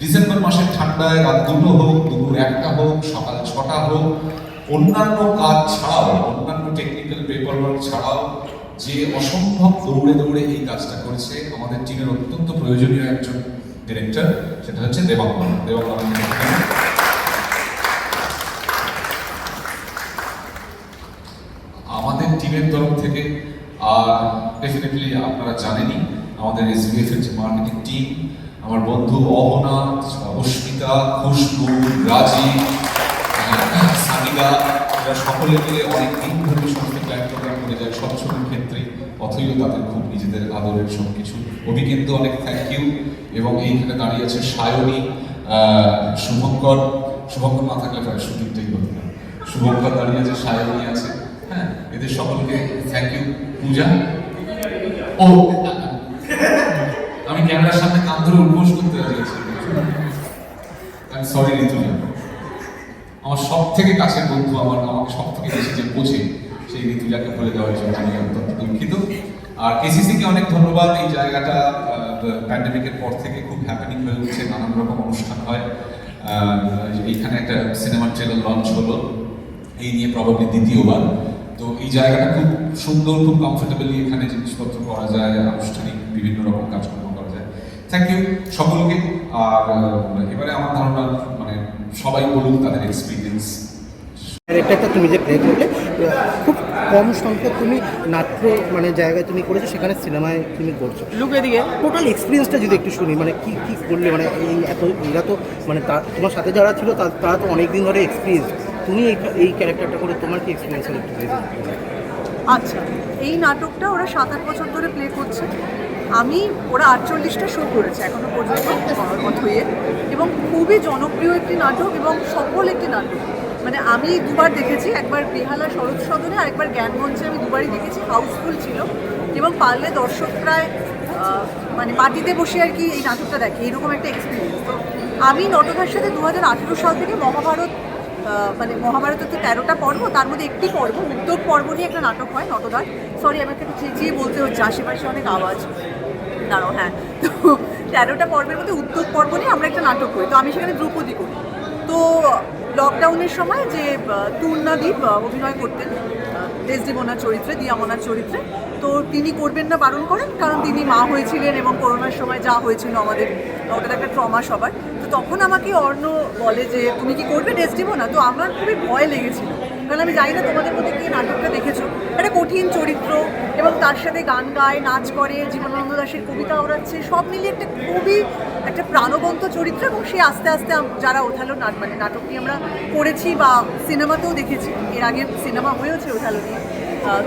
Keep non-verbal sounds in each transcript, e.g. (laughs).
December মাসের ঠান্ডায় রাত দুটো হোক, দুপুর একটা হোক, সকাল ছটা হোক, অন্যান্য কাজ ছাড়াও, অন্যান্য টেকনিক্যাল পেপার ওয়ার্ক ছাড়াও যে অসম্ভব দৌড়ে দৌড়ে এই কাজটা করেছে আমাদের টিমের অত্যন্ত প্রয়োজনীয় একজন ডিরেক্টর সেটা হচ্ছে দেবাঙ্গন দেবাঙ্গন আমাদের টিমের তরফ থেকে, আর ডেফিনেটলি আপনারা জানেনই আমাদের এসবিএফ এর যে মার্কেটিং টিম আমার বন্ধু অহনা অস্মিতা খুশবু রাজি আহ, সামিদা এরা সকলে মিলে অনেক দিন ধরে সমস্ত ক্লায়েন্ট করে যায় সব ছবির ক্ষেত্রে। অথই তাদের খুব নিজেদের আদরের সব কিছু কিন্তু অনেক থ্যাংক ইউ এবং এইখানে দাঁড়িয়ে আছে সায়নী শুভঙ্কর। শুভঙ্কর না থাকলে প্রায় শুটিংটাই হতো না। শুভঙ্কর দাঁড়িয়ে আছে সায়নী আছে। হ্যাঁ এদের সকলকে থ্যাংক ইউ পূজা? ও ক্যামেরার সামনে কান ধরে উদ্বোস করতে আমি সরি ঋতুজা। আমার সব থেকে কাছের বন্ধু আমার আমাকে সব থেকে বেশি যে বোঝে, সেই ঋতুজাকে বলে দেওয়ার জন্য আমি অত্যন্ত দুঃখিত। আর কেসিসিকে অনেক ধন্যবাদ, এই জায়গাটা প্যান্ডেমিকের পর থেকে খুব হ্যাপেনিং হয়ে উঠছে, নানান রকম অনুষ্ঠান হয়। এইখানে একটা সিনেমার ট্রেলার লঞ্চ হলো, এই নিয়ে প্রবাবলি দ্বিতীয়বার। তো এই জায়গাটা খুব সুন্দর, খুব কমফোর্টেবলি এখানে জিনিসপত্র করা যায়, আনুষ্ঠানিক বিভিন্ন রকম যায় থ্যাংক ইউ সকলকে। আর এবারে আমার ধারণা মানে সবাই বলুন তাদের এক্সপিরিয়েন্স ক্যারেক্টারটা তুমি যে প্লে করলে খুব কম সংখ্যক তুমি নাট্য মানে জায়গায় তুমি করেছ সেখানে সিনেমায় তুমি করছ। লুক এদিকে। টোটাল এক্সপিরিয়েন্সটা যদি একটু শুনি মানে কি কি করলে মানে এই এত এরা তো মানে তা- তোমার সাথে যারা ছিল তা- তারা তো অনেক দিন ধরে এক্সপিরিয়েন্স তুমি এই এই ক্যারেক্টারটা করে তোমার কি এক্সপিরিয়েন্স হলো একটু আচ্ছা এই নাটকটা ওরা সাত আট বছর ধরে প্লে করছে। আমি ওরা আটচল্লিশটা শো করেছে এখনও পর্যন্ত অথইয়ে এবং খুবই জনপ্রিয় একটি নাটক এবং সফল একটি নাটক। মানে আমি দুবার দেখেছি, একবার বেহালা শরৎ সদনে আর একবার জ্ঞানমঞ্চে আমি দুবারই দেখেছি, হাউসফুল ছিল। এবং পারলে দর্শক প্রায় মানে মাটিতে বসে আর কি এই নাটকটা দেখে এরকম একটা এক্সপিরিয়েন্স তো আমি নটকার সাথে দু হাজার আঠেরো সাল থেকে মহাভারত মানে মহাভারতের তো তেরোটা পর্ব, তার মধ্যে একটি পর্ব উদ্যোগ পর্ব নিয়ে একটা নাটক হয় নটদার সরি আমাকে একটু চেঁচিয়ে বলতে হচ্ছে, আশেপাশে অনেক আওয়াজ। দাঁড়াও হ্যাঁ। তো তেরোটা পর্বের মধ্যে উদ্যোগ পর্ব নিয়ে আমরা একটা নাটক করি। তো আমি সেখানে দ্রৌপদী করি। তো লকডাউনের সময় যে তূর্ণাদীপ অভিনয় করতেন ডেসডিমোনার চরিত্রে, দিয়ামনার চরিত্রে, তো তিনি করবেন না বারণ করেন, কারণ তিনি মা হয়েছিলেন এবং করোনার সময় যা হয়েছিল আমাদের ওটার একটা ট্রমা সবার। তো তখন আমাকে অর্ণ বলে যে, তুমি কি করবে ডেসডিমোনা তো আমার খুবই ভয় লেগেছিল। কারণ আমি জানি না তোমাদের মধ্যে কি নাটকটা দেখেছ। একটা কঠিন চরিত্র এবং তার সাথে গান গায়, নাচ করে, জীবনানন্দ দাসের কবিতা ওড়াচ্ছে, সব মিলিয়ে একটা খুবই একটা প্রাণবন্ত চরিত্র এবং সে আস্তে আস্তে যারা ওঠালো নাট মানে নাটকটি আমরা করেছি বা সিনেমাতেও দেখেছি। এর আগে সিনেমা হয়েছে ওঠালো নিয়ে।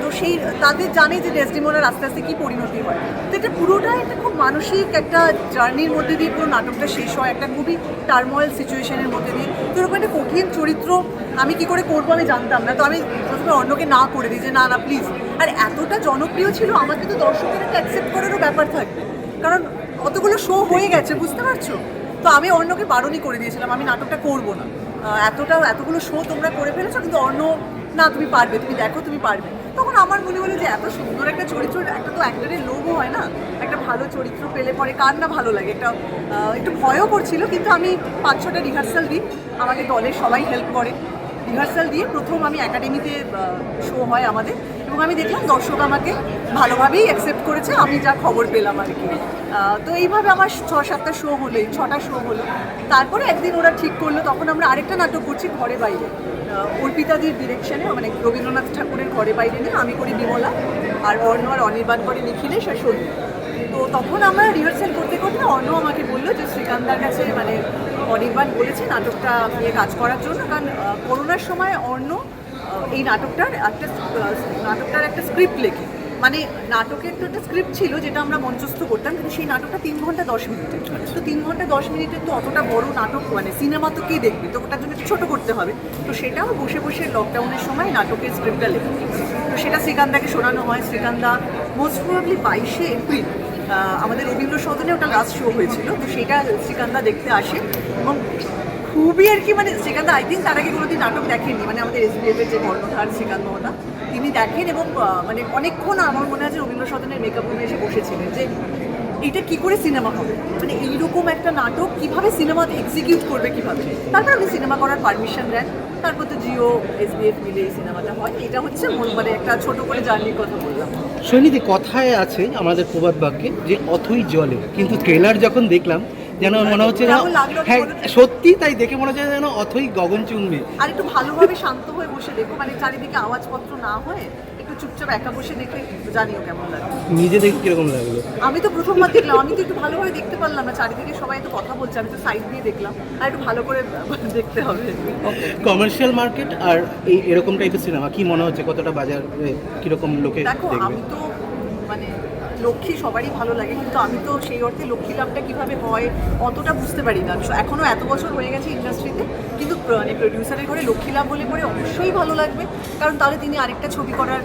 তো সেই তাদের জানে যে ডেসডিমোনার আস্তে আস্তে কী পরিণতি হয়। তো এটা পুরোটাই একটা খুব মানসিক একটা জার্নির মধ্যে দিয়ে পুরো নাটকটা শেষ হয়, একটা খুবই টার্মোয়েল সিচুয়েশনের মধ্যে দিয়ে। তো এরকম একটা কঠিন চরিত্র আমি কি করে করব আমি জানতাম না। তো আমি প্রথমে অন্যকে না করে দিই যে, না না প্লিজ আর এতটা জনপ্রিয় ছিল আমাকে তো দর্শকদের একটা অ্যাকসেপ্ট করারও ব্যাপার থাকবে। কারণ অতগুলো শো হয়ে গেছে, বুঝতে পারছ? তো আমি অর্ণকে বারণই করে দিয়েছিলাম, আমি নাটকটা করব না। এতটা এতগুলো শো তোমরা করে ফেলেছো, কিন্তু অর্ণ না, তুমি পারবে, তুমি দেখো, তুমি পারবে। তখন আমার মনে হলো যে এত সুন্দর একটা চরিত্র, একটা তো অ্যাক্টরের লোভও হয় না, একটা ভালো চরিত্র পেলে পরে কার না ভালো লাগে? একটা একটু ভয়ও করছিল, কিন্তু আমি পাঁচ ছটা রিহার্সাল দিই আমাকে দলের সবাই হেল্প করে। রিহার্সাল দিয়ে প্রথম আমি একাডেমিতে শো হয় আমাদের। এবং আমি দেখলাম দর্শক আমাকে ভালোভাবেই অ্যাকসেপ্ট করেছে, আমি যা খবর পেলাম আর কি। তো এইভাবে আমার ছ সাতটা শো হলো, এই ছটা শো হলো। তারপরে একদিন ওরা ঠিক করল, তখন আমরা আরেকটা নাটক করছি ঘরে বাইরে। অর্পিতাদির ডিরেকশনে মানে রবীন্দ্রনাথ ঠাকুরের ঘরে বাইরে নিয়ে আমি করি বিমলা, আর অর্ণ আর অনির্বাণ করে নিখিলেশ সে সন্দীপ। তো তখন আমরা রিহার্সাল করতে করতে অর্ণ আমাকে বলল যে, শ্রীকান্তার কাছে মানে অনির্বাণ বলেছে নাটকটা নিয়ে কাজ করার জন্য। কারণ করোনার সময় অর্ণ এই নাটকটার একটা নাটকটার একটা স্ক্রিপ্ট লেখে। মানে নাটকের তো একটা স্ক্রিপ্ট ছিল যেটা আমরা মঞ্চস্থ করতাম কিন্তু সেই নাটকটা তিন ঘণ্টা দশ মিনিটের। তো তিন ঘণ্টা দশ মিনিটের তো অতটা বড় নাটক মানে সিনেমা তো কে দেখবে? তো ওটার জন্য একটু ছোটো করতে হবে। তো সেটাও বসে বসে লকডাউনের সময় নাটকের স্ক্রিপ্টটা লেখে। তো সেটা শ্রীকান্দাকে শোনানো হয়। শ্রীকান্দা মোস্ট প্রবাবলি বাইশে এপ্রিল আমাদের রবীন্দ্র সদনে ওটা লাস্ট শো হয়েছিল। তো সেটা শ্রীকান্দা দেখতে আসে। এবং খুবই আর কি মানে শ্রীকান্ত আই থিঙ্ক তার আগে কোনোদিন নাটক দেখেননি মানে আমাদের এসবিএফ এর যে কর্ণধার শ্রীকান্ত মহতা তিনি দেখেন এবং মানে অনেকক্ষণ আমার মনে আছে রবীন্দ্র সদনের মেকআপ রুমে এসে বসেছিলেন যে এটা কি করে সিনেমা হবে? মানে এইরকম একটা নাটক কীভাবে সিনেমা এক্সিকিউট করবে কীভাবে? তারপর আপনি সিনেমা করার পারমিশন দেন, তারপর তো জিও এসবিএফ মিলে এই সিনেমাটা হয়। এটা হচ্ছে মন- মানে একটা ছোট করে জার্নির কথা বললাম। সৈনিধি, কথায় আছে আমাদের প্রবাদ বাক্যে যে অথই জলে, কিন্তু ট্রেলার যখন দেখলাম যেন মনে হচ্ছে যেন হ্যাঁ সত্যি তাই দেখে মনে হচ্ছে যেন অথই গগনচুম্বী আর একটু ভালোভাবে শান্ত হয়ে বসে দেখো মানে চারিদিকে আওয়াজপত্র না হয়ে একটু চুপচাপ একা বসে দেখলে জানিও কেমন লাগে নিজে দেখে কীরকম লাগল? আমি তো প্রথমবার দেখলাম আমি তো একটু ভালোভাবে দেখতে পারলাম না চারিদিকে সবাই তো কথা বলছে আমি তো সাইড দিয়ে দেখলাম আর একটু ভালো করে (laughs) দেখতে হবে। কমার্শিয়াল মার্কেট আর এই এরকম টাইপের সিনেমা কি মনে হচ্ছে কতটা বাজারে কীরকম লোকে দেখো আমি তো লক্ষ্মী সবারই ভালো লাগে, কিন্তু আমি তো সেই অর্থে লক্ষ্মী লাভটা কীভাবে হয় অতটা বুঝতে পারি না। এখনও এত বছর হয়ে গেছে ইন্ডাস্ট্রিতে কিন্তু মানে প্রডিউসারের ঘরে লক্ষ্মী লাভ বলে পরে অবশ্যই ভালো লাগবে, কারণ তাহলে তিনি আরেকটা ছবি করার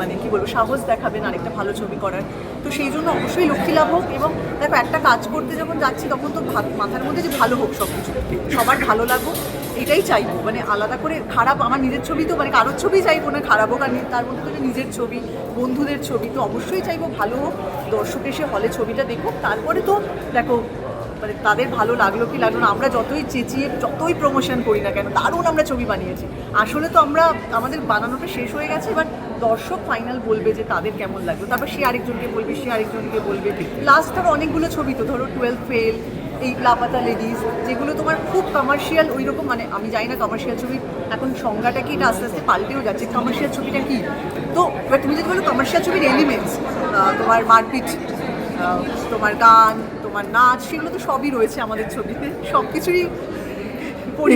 মানে কি বলব, সাহস দেখাবেন, আরেকটা ভালো ছবি করার। তো সেই জন্য অবশ্যই লক্ষ্মী লাভ হোক এবং দেখো একটা কাজ করতে যখন যাচ্ছি, তখন তো মাথার মধ্যে যে ভালো হোক সব কিছু সবার ভালো লাগুক। এটাই চাইব মানে আলাদা করে খারাপ, আমার নিজের ছবি তো মানে কারোর ছবি চাইব না, খারাপ হোক আর তার মধ্যে তো নিজের ছবি, বন্ধুদের ছবি, তো অবশ্যই চাইব ভালো হোক, দর্শক এসে হলে ছবিটা দেখুক, তারপরে তো দেখো মানে তাদের ভালো লাগল কি লাগল না, আমরা যতই চেঁচিয়ে, যতই প্রমোশন করি না কেন, দারুণ আমরা ছবি বানিয়েছি। আসলে তো আমরা, আমাদের বানানোটা শেষ হয়ে গেছে এবার দর্শক ফাইনাল বলবে যে তাদের কেমন লাগল। তারপর সে আরেকজনকে বলবে, সে আরেকজনকে বলবে। লাস্ট ধরো অনেকগুলো ছবি তো, ধরো টুয়েলভ ফেল এই লাপাতা লেডিস যেগুলো তোমার খুব কমার্শিয়াল ওই রকম মানে আমি জানি না কমার্শিয়াল ছবি এখন সংজ্ঞাটা কি এটা আস্তে আস্তে পাল্টেও যাচ্ছে। কমার্শিয়াল ছবিটা কি? তো এবার তুমি যদি বলো কমার্শিয়াল ছবির এলিমেন্টস তোমার মারপিট তোমার গান তোমার নাচ সেগুলো তো সবই রয়েছে আমাদের ছবিতে সব কিছুরই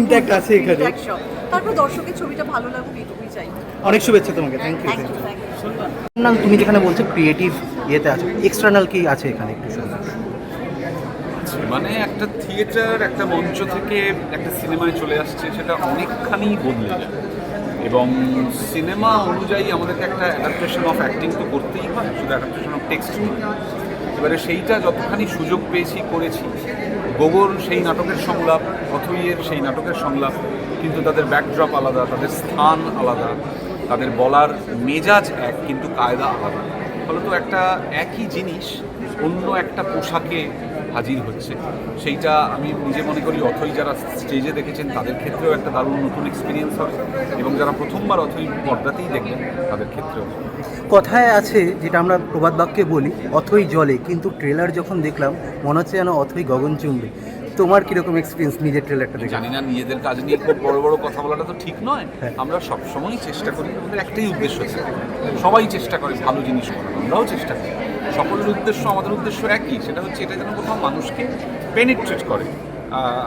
Intact আছে এখানে। সব। তারপর দর্শকের ছবিটা ভালো লাগুক এইটুকুই চাই। অনেক শুভেচ্ছা তোমাকে থ্যাংক ইউ থ্যাংক ইউ না তুমি যেখানে বলছো ক্রিয়েটিভ ইয়েতে আছে এক্সটার্নাল কি আছে এখানে একটু মানে একটা থিয়েটার একটা মঞ্চ থেকে একটা সিনেমায় চলে আসছে, সেটা অনেকখানি বদলে যায়। এবং সিনেমা অনুযায়ী আমাদেরকে একটা অ্যাডাপ্টেশন অফ অ্যাক্টিং তো করতেই হয়, শুধু অ্যাডাপ্টেশন অফ টেক্সট এবারে সেইটা যতখানি সুযোগ পেয়েছি, করেছি। গোগর সেই নাটকের সংলাপ, অথইয়ের সেই নাটকের সংলাপ, কিন্তু তাদের ব্যাকড্রপ আলাদা, তাদের স্থান আলাদা, তাদের বলার মেজাজ এক, কিন্তু কায়দা আলাদা। ফলত একটা একই জিনিস, অন্য একটা পোশাকে হাজির হচ্ছে। সেইটা আমি নিজে মনে করি অথই যারা স্টেজে দেখেছেন, তাদের ক্ষেত্রেও একটা দারুণ নতুন এক্সপিরিয়েন্স হবে এবং যারা প্রথমবার অথই পর্দাতেই দেখবেন, তাদের ক্ষেত্রেও। কথায় আছে যেটা আমরা প্রবাদ বাক্যে বলি, অথই জলে। কিন্তু ট্রেলার যখন দেখলাম, মনে হচ্ছে যেন অথই গগনচুম্বী তোমার কীরকম এক্সপিরিয়েন্স নিজের ট্রেলারটা দেখে? জানি না নিজেদের কাজ নিয়ে খুব বড় বড় কথা বলাটা তো ঠিক নয়। আমরা সবসময়ই চেষ্টা করি আমাদের একটাই উদ্দেশ্য আছে। সবাই চেষ্টা করে ভালো জিনিস করার আমরাও চেষ্টা করি। সকলের উদ্দেশ্য আমাদের উদ্দেশ্য একই সেটা হচ্ছে এটা যেন কোথাও মানুষকে পেনিট্রেট করে।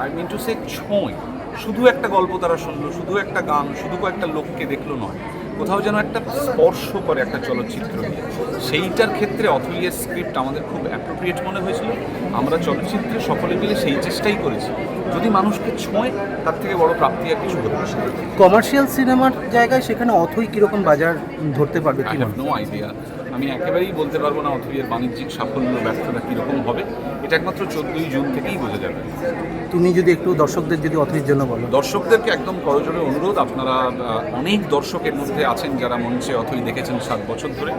আই মিন টু সে ছোঁয়। শুধু একটা গল্প তারা শুনলো শুধু একটা গান শুধু কয়েকটা লোককে দেখল নয়। কোথাও যেন একটা স্পর্শ করে একটা চলচ্চিত্র নিয়ে। সেইটার ক্ষেত্রে অথইয়ের স্ক্রিপ্ট আমাদের খুব অ্যাপ্রোপ্রিয়েট মনে হয়েছিল। আমরা চলচ্চিত্রে সকলে মিলে সেই চেষ্টাই করেছি। যদি মানুষকে ছোঁয় তার থেকে বড় প্রাপ্তি আর কিছু হতে পারে কমার্শিয়াল সিনেমার জায়গায় সেখানে অথই কীরকম বাজার ধরতে পারবে নো আইডিয়া আমি একেবারেই বলতে পারব না অথইয়ের বাণিজ্যিক সাফল্য ব্যর্থতা কীরকম হবে। এটা একমাত্র চোদ্দোই জুন থেকেই বোঝা যাবে। তুমি যদি একটু দর্শকদের যদি অথইর জন্য বলো। দর্শকদেরকে একদম করজোরে অনুরোধ আপনারা অনেক দর্শকের মধ্যে আছেন যারা মঞ্চে অথই দেখেছেন সাত বছর ধরে।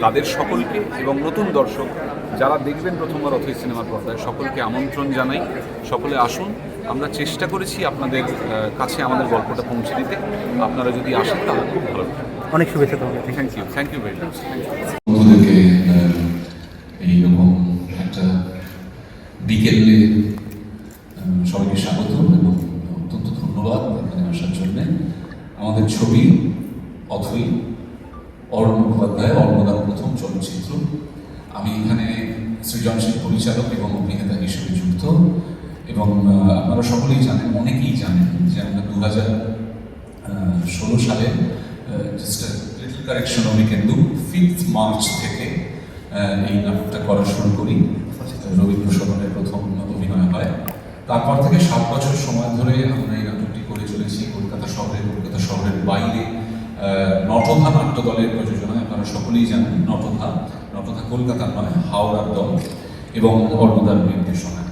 তাদের সকলকে এবং নতুন দর্শক যারা দেখবেন প্রথমবার অথই সিনেমার পর্দায় সকলকে আমন্ত্রণ জানাই। সকলে আসুন। আমরা চেষ্টা করেছি আপনাদের কাছে আমাদের গল্পটা পৌঁছে দিতে। আপনারা যদি আসেন তাহলে খুব ভালো। অনেক শুভেচ্ছা তোমাকে। Thank you thank you very much এইরকম একটা বিকেলে সবাইকে স্বাগত এবং অত্যন্ত ধন্যবাদ এখানে আসার জন্য। আমাদের ছবি অথই অরণ্য মুখোপাধ্যায় অর্ণদার প্রথম চলচ্চিত্র। আমি এখানে সৃজনশীল পরিচালক এবং অভিনেতা হিসেবে যুক্ত এবং আপনারা সকলেই জানেন অনেকেই জানেন যে আমরা দু হাজার ষোলো সালে just little correction can do fifth March থেকে আহ, এই নাটকটা করা শুরু করি। রবীন্দ্র সদনের প্রথম অভিনয় হয়। তারপর থেকে সাত বছর সময় ধরে আমরা এই নাটকটি করে চলেছি কলকাতা শহরে কলকাতা শহরের বাইরে। আহ, নটধা নাট্য দলের প্রযোজনায় আপনারা সকলেই জানেন নটধা নটধা কলকাতার নয় হাওড়ার দল এবং অর্ণদার নির্দেশনায়।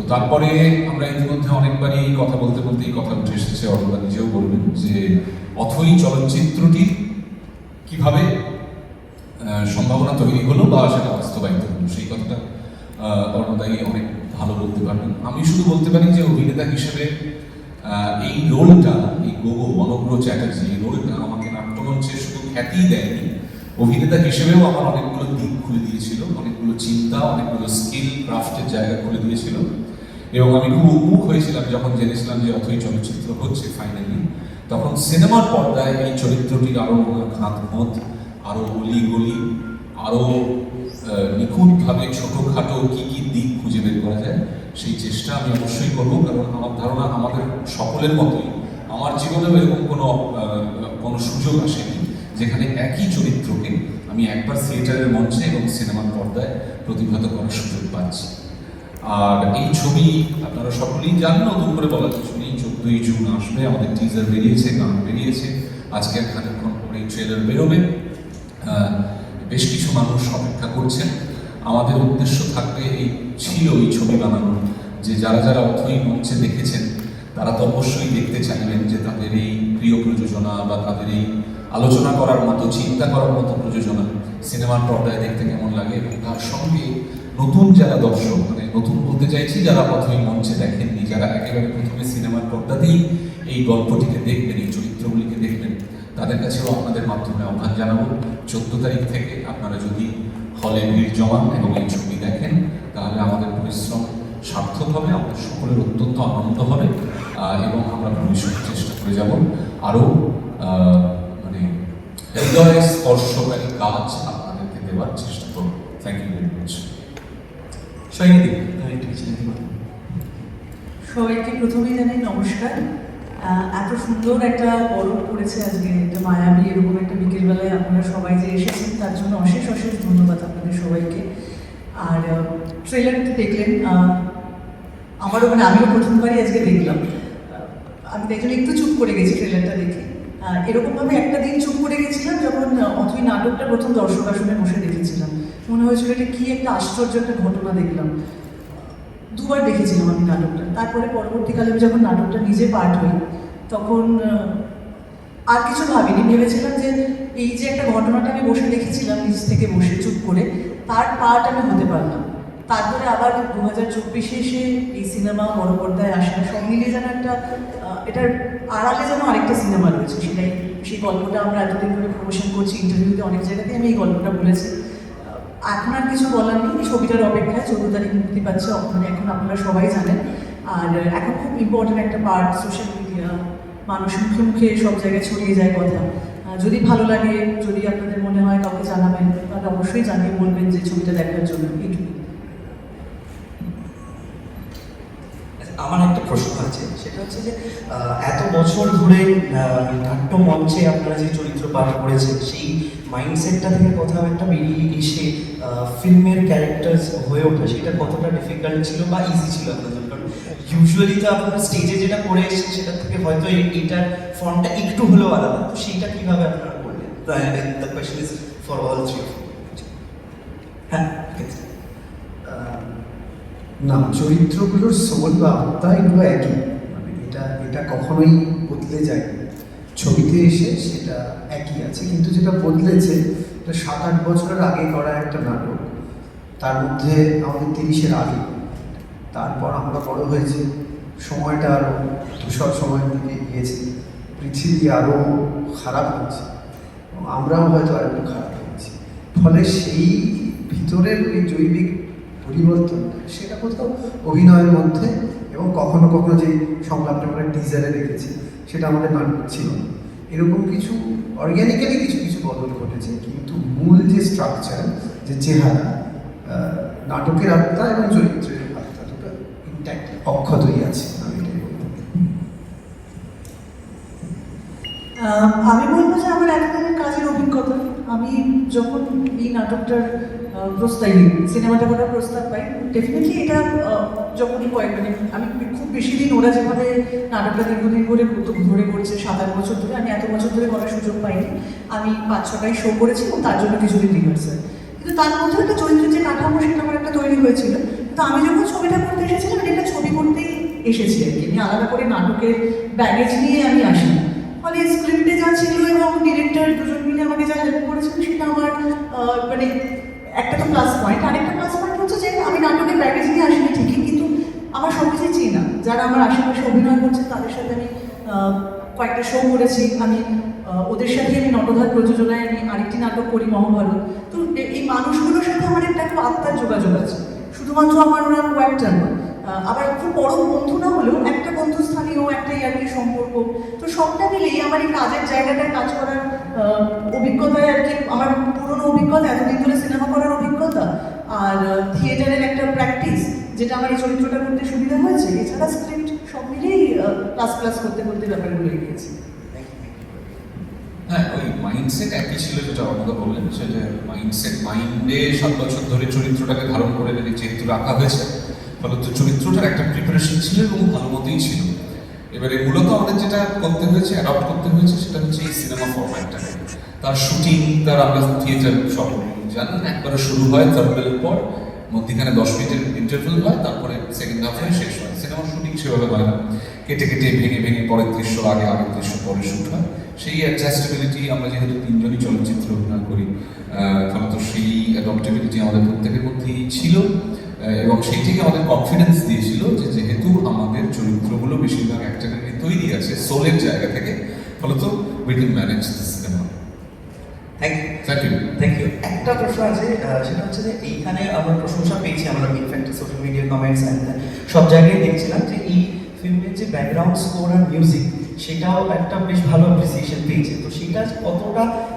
তো তারপরে আমরা ইতিমধ্যে অনেকবারই কথা বলতে বলতে এই কথা উঠে এসেছে অরুণা নিজেও বলবেন যে অথই চলচ্চিত্রটি কীভাবে সম্ভাবনা তৈরি হলো বা সেটা বাস্তবায়িত হলো, সেই কথাটা অর্ণদাই অনেক ভালো বলতে পারবেন। আমি শুধু বলতে পারি যে অভিনেতা হিসেবে এই রোলটা, এই গোগো অনগ্র চ্যাটার্জি, এই রোলটা আমাকে নাট্যমঞ্চে শুধু খ্যাতিই দেয়নি। অভিনেতা হিসেবেও আমার অনেকগুলো দিক খুলে দিয়েছিল, অনেকগুলো চিন্তা, অনেকগুলো স্কিল, ক্রাফটের জায়গা খুলে দিয়েছিল। এবং আমি খুব উন্মুখ হয়েছিলাম যখন জেনেছিলাম যে অথই চলচ্চিত্র হচ্ছে ফাইনালি তখন সিনেমার পর্দায় এই চরিত্রটির আরও খাঁত খোঁত আরও অলি গলি আরও নিখুঁতভাবে ছোটোখাটো কী কী দিক খুঁজে বের করা যায়, সেই চেষ্টা আমি অবশ্যই করব কারণ আমার ধারণা আমাদের সকলের মতোই, আমার জীবনেও এরকম কোনো কোনো সুযোগ আসেনি যেখানে একই চরিত্রকে আমি একবার থিয়েটারের মঞ্চে এবং সিনেমার পর্দায় প্রতিভাত করার সুযোগ পাচ্ছি। আর এই ছবি আপনারা সকলেই জানেন, নতুন করে বলার কিছু নেই। চোদ্দই জুন আসবে, আমাদের টিজার বেরিয়েছে, গান বেরিয়েছে। আজকে খানিকক্ষণ পরে ট্রেলার বেরোবে। বেশ কিছু মানুষ অপেক্ষা করছেন। আমাদের উদ্দেশ্য থাকবে এই ছিল এই ছবি বানানো যে যারা যারা অথই মঞ্চে দেখেছেন, তারা তো অবশ্যই দেখতে চাইবেন যে তাদের এই প্রিয় প্রযোজনা বা তাদের এই আলোচনা করার মতো, চিন্তা করার মতো প্রযোজনা সিনেমার পর্দায় দেখতে কেমন লাগে এবং তার সঙ্গে নতুন যারা দর্শক মানে নতুন বলতে চাইছি যারা প্রথমে মঞ্চে দেখেননি, যারা একেবারে প্রথমে সিনেমার পর্দাতেই এই গল্পটিকে দেখবেন, এই চরিত্রগুলিকে দেখবেন, তাদের কাছেও আপনাদের মাধ্যমে আহ্বান জানাব। চোদ্দ তারিখ থেকে আপনারা যদি হলে ভিড় জমান এবং এই ছবি দেখেন, তাহলে আমাদের পরিশ্রম সার্থক হবে, আমাদের সকলের অত্যন্ত আনন্দ হবে এবং আমরা ভবিষ্যতে চেষ্টা করে যাব আরও মানে হৃদয় স্পর্শকারী কাজ আপনাদেরকে দেওয়ার চেষ্টা করব থ্যাংক ইউ ভেরি মাচ সবাইকে প্রথমেই জানাই নমস্কার। এত সুন্দর একটা পরব পড়েছে আজকে একটা মায়াবী, এরকম একটা বিকেলবেলায় আপনারা সবাই যে এসেছেন, তার জন্য অশেষ অশেষ ধন্যবাদ আপনাদের সবাইকে। আর ট্রেলারটা দেখলেন আমারও মানে আমিও প্রথমবারই আজকে দেখলাম। আমি তাই একটু চুপ করে গেছি ট্রেলারটা দেখে। এরকমভাবে একটা দিন চুপ করে গেছিলাম, যখন অথই নাটকটা প্রথম দর্শক আসনে বসে দেখেছিলাম। মনে হয়েছিল এটা কি একটা আশ্চর্য একটা ঘটনা দেখলাম। দুবার দেখেছিলাম আমি নাটকটা। তারপরে পরবর্তীকালে আমি যখন নাটকটা নিজে পার্ট হই, তখন আর কিছু ভাবিনি। ভেবেছিলাম যে এই যে একটা ঘটনাটা আমি বসে দেখেছিলাম নিজ থেকে বসে চুপ করে, তার পার্ট আমি হতে পারলাম। তারপরে আবার দু হাজার চব্বিশে এসে এই সিনেমা বড় পর্দায় আসা সব মিলিয়ে যেন একটা এটার আড়ালে যেন আরেকটা সিনেমা রয়েছে। সেটাই, সেই গল্পটা আমরা এতদিন ধরে প্রমোশন করছি ইন্টারভিউতে অনেক জায়গাতেই আমি এই গল্পটা বলেছি। এখন আর কিছু বলার নেই। ছবিটার অপেক্ষায় চোদ্দ তারিখ মুক্তি পাচ্ছে মানে এখন আপনারা সবাই জানেন। আর এখন খুব ইম্পর্টেন্ট একটা পার্ট সোশ্যাল মিডিয়া মানুষ মুখে মুখে সব জায়গায় ছড়িয়ে যায় কথা। যদি ভালো লাগে, যদি আপনাদের মনে হয় কাউকে জানাবেন, তাহলে অবশ্যই জানিয়ে বলবেন যে ছবিটা দেখার জন্য। এইটুকু আমার একটা প্রশ্ন আছে সেটা হচ্ছে যে এত বছর ধরে নাট্য মঞ্চে আপনারা যে চরিত্র পাঠ করেছেন সেই মাইন্ডসেটটা থেকে কোথাও একটা বেরিয়ে এসে ফিল্মের ক্যারেক্টার হয়ে ওঠা সেটা কতটা ডিফিকাল্ট ছিল বা ইজি ছিল আপনাদের? কারণ ইউজুয়ালি তো আপনারা স্টেজে যেটা করে এসেছেন সেটা থেকে হয়তো এইটার ফর্মটা একটু হলেও আলাদা। তো সেইটা কীভাবে আপনারা করলেন? The question is for all three হ্যাঁ ঠিক আছে। না, চরিত্রগুলোর সোল বা আত্মা এগুলো একই। মানে এটা এটা কখনোই বদলে যায় ছবিতে এসে সেটা একই আছে, কিন্তু যেটা বদলেছে, এটা সাত আট বছরের আগে করা একটা নাটক। তার মধ্যে আমাদের তিরিশের আগে। তারপর আমরা বড় হয়েছি, সময়টা আরও ধূসর সময়ের দিকে গিয়েছে পৃথিবী আরও খারাপ হচ্ছে এবং আমরাও হয়তো আর একটু খারাপ হয়েছি। ফলে সেই ভিতরের ওই জৈবিক পরিবর্তনটা সেটা কোথাও অভিনয়ের মধ্যে এবং কখনো কখনো যে সংলাপটা আমরা টিজারে দেখেছি, সেটা আমাদের নাটক ছিল। এরকম কিছু অর্গ্যানিক্যালি কিছু কিছু বদল ঘটেছে, কিন্তু মূল যে স্ট্রাকচার যে চেহারা নাটকের আত্মা এবং চরিত্রের আত্মা দুটো ইন্ট্যাক্ট অক্ষতই আছে, আমি বলব। যে আমার এতদিনের কাজের অভিজ্ঞতা। আমি যখন এই নাটকটার প্রস্তাব সিনেমাটা করার প্রস্তাব পাই। ডেফিনেটলি এটা যখনই কয়েক মানে আমি খুব বেশি দিন ওরা যেভাবে নাটকটা দীর্ঘদিন করে ধরে করছে, সাত আট বছর ধরে, আমি এত বছর ধরে করার সুযোগ পাইনি। আমি পাঁচ ছটাই শো করেছি এবং তার জন্য কিছুদিন রিহার্সাল কিন্তু তার মধ্যে একটা চরিত্রের যে কাঠামো, সেটা আমার একটা তৈরি হয়েছিল। কিন্তু আমি যখন ছবিটা করতে এসেছিলাম আমি একটা ছবি করতেই এসেছি আর কি। আমি আলাদা করে নাটকের ব্যাগেজ নিয়ে আমি আসি ফলে স্ক্রিপ্টে যা ছিল এবং ডিরেক্টর দুজন মিলে আমাকে যা হেল্প করেছেন, সেটা আমার মানে একটা তো প্লাস পয়েন্ট আরেকটা প্লাস পয়েন্ট হচ্ছে যে আমি নাটকের প্যাকেজিং আসলে ঠিকই, কিন্তু আমার সব চিনি। না যারা আমার আশেপাশে অভিনয় করছে, তাদের সাথে আমি কয়েকটা শো করেছি। আমি ওদের সাথে আমি নটধার প্রযোজনায় আমি আরেকটি নাটক করি, মহাভারত। তো এই মানুষগুলোর সাথে আমার একটা একটু আত্মার যোগাযোগ আছে। শুধুমাত্র আমার ওরা কয়েকটা নয় আবার খুব বড় বন্ধু না হলেও একটা বন্ধু স্থানীয় একটা ইয়ার্কি সম্পর্ক। তো সবটা মিলেই আমার এই কাজের জায়গাটায় কাজ করার অভিজ্ঞতায় আর কি আমার পুরনো অভিজ্ঞতা, এতদিন ধরে সিনেমা করার অভিজ্ঞতা আর থিয়েটারের একটা প্র্যাকটিস যেটা আমার এই চরিত্রটা করতে সুবিধা হয়েছে। এছাড়া স্ক্রিপ্ট সব মিলেই ক্লাস ক্লাস করতে করতে ব্যাপারগুলো এগিয়েছে। হ্যাঁ ওই মাইন্ডসেট একই ছিল যেটা অর্ণদা বললেন, সেটা মাইন্ডসেট মাইন্ডে সাত বছর ধরে চরিত্রটাকে ধারণ করে যেহেতু রাখা হয়েছে ফলত চরিত্রটার একটা প্রিপারেশন ছিল এবং ভালো মতোই ছিল। এবারে মূলত আমাদের যেটা করতে হয়েছে অ্যাডপ্ট করতে হয়েছে, সেটা হচ্ছে এই সিনেমা ফরম্যাটটাকে তার শুটিং তার আমরা থিয়েটার সব জানেন একবারে শুরু হয় থার্ড পর, মধ্যখানে দশ মিনিটের ইন্টারভেল হয়, তারপরে সেকেন্ড হাফ হয়ে শেষ হয়। সিনেমার শুটিং সেভাবে হয় না। কেটে কেটে, ভেঙে ভেঙে পরের দৃশ্য, আগে আগের দৃশ্য পরে শুট হয়। সেই অ্যাডজাস্টেবিলিটি আমরা যেহেতু তিনজনই চলচ্চিত্র অভিনয় করি ফলত সেই অ্যাডপ্টেবিলিটি আমাদের প্রত্যেকের মধ্যেই ছিল। এবং সেই থেকে আমাদের কনফিডেন্স দিয়েছিল যে যেহেতু আমাদের চরিত্রগুলো বেশিরভাগ অ্যাক্টারের তৈরি আছে সোলের জায়গা থেকে ফলত we can manage the cinema thank you thank you thank you একটা প্রশ্ন আছে সেটা হচ্ছে যে এইখানে আমরা প্রশংসা পেয়েছি আমরা ইনফ্যাক্ট সোশ্যাল মিডিয়া কমেন্টস সব জায়গায় দেখছিলাম যে এই ফিল্মের যে ব্যাকগ্রাউন্ড স্কোর আর মিউজিক সেটাও একটা বেশ ভালো অ্যাপ্রিসিয়েশন পেয়েছে। তো সেটা কতটা